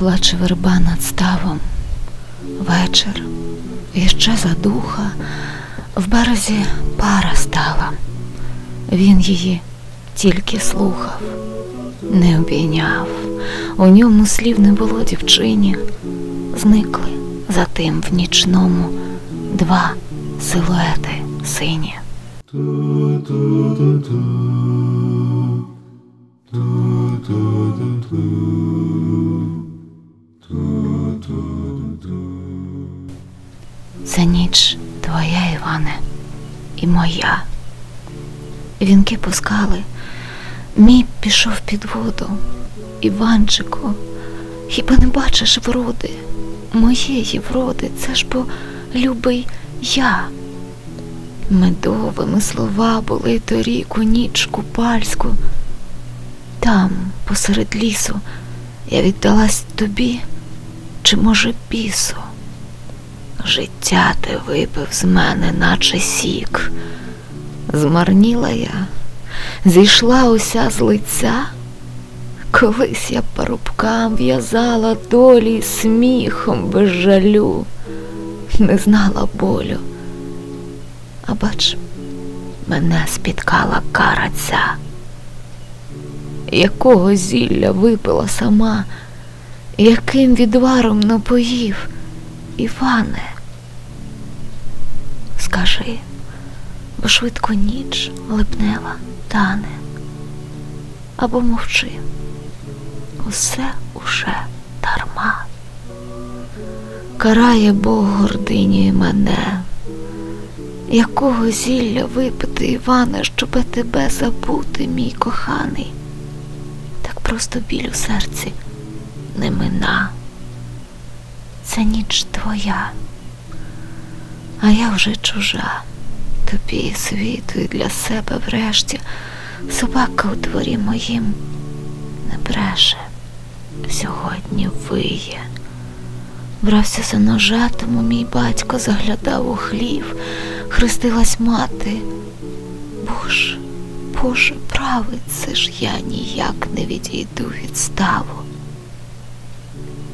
Плаче верба над ставом. Вечір, іще задуха, в березі пара стала. Він її тільки слухав, не обійняв. У ньому слів не було дівчині. Зникли за тим в нічному два силуети сині. Це ніч твоя, Іване, і моя. Вінки пускали, мій пішов під воду. Іванчику, хіба не бачиш вроди? Моєї вроди, це ж бо любий я. Медовими слова були торік у ніч купальську. Там, посеред лісу, я віддалась тобі, чи, може, бісу. Життя ти випив з мене, наче сік. Змарніла я, зійшла уся з лиця. Колись я парубкам в'язала долі сміхом без жалю, не знала болю. А бач, мене спіткала кара ця, якого зілля випила сама, яким відваром напоїв, Іване. Скажи, бо швидко ніч липнева тане, або мовчи, усе уже дарма. Карає Бог гординю мене, якого зілля випити, Іване, щоби тебе забути, мій коханий, так просто біль у серці не мина. Це ніч твоя, а я вже чужа, тобі світу і для себе врешті собака у дворі моїм не бреше, сьогодні виє. Брався за ножа, тому мій батько заглядав у хлів, хрестилась мати. Боже, Боже, правий, це ж я ніяк не відійду від ставу.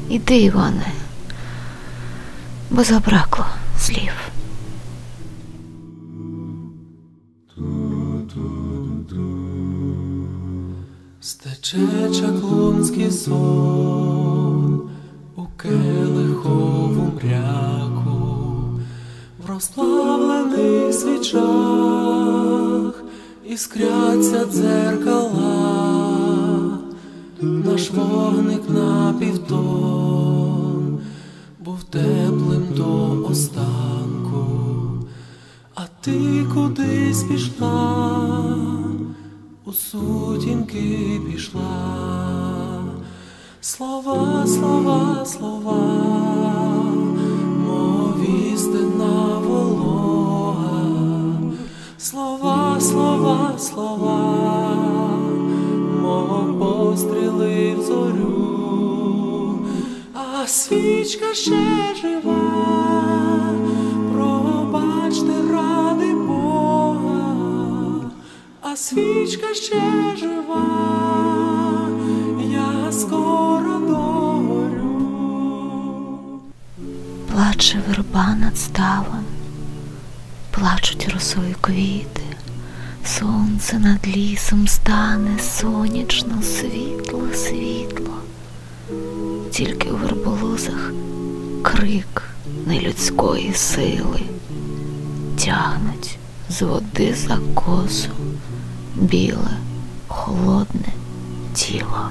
Іди, Іване, бо забракло слів. Стече чаклунський сон у келихову мряку, в розплавлених свічах іскряться дзеркала, наш вогник на півтон був теплим до останку, а ти кудись пішла у сутінки пішла, слова, слова, слова, свічка ще жива, пробачте ради Бога. А свічка ще жива, я скоро догорю. Плаче верба над ставом, плачуть росою квіти, сонце над лісом стане сонячно, світло, світло, тільки у верболозах крик нелюдської сили тягнуть з води за косу біле, холодне тіло.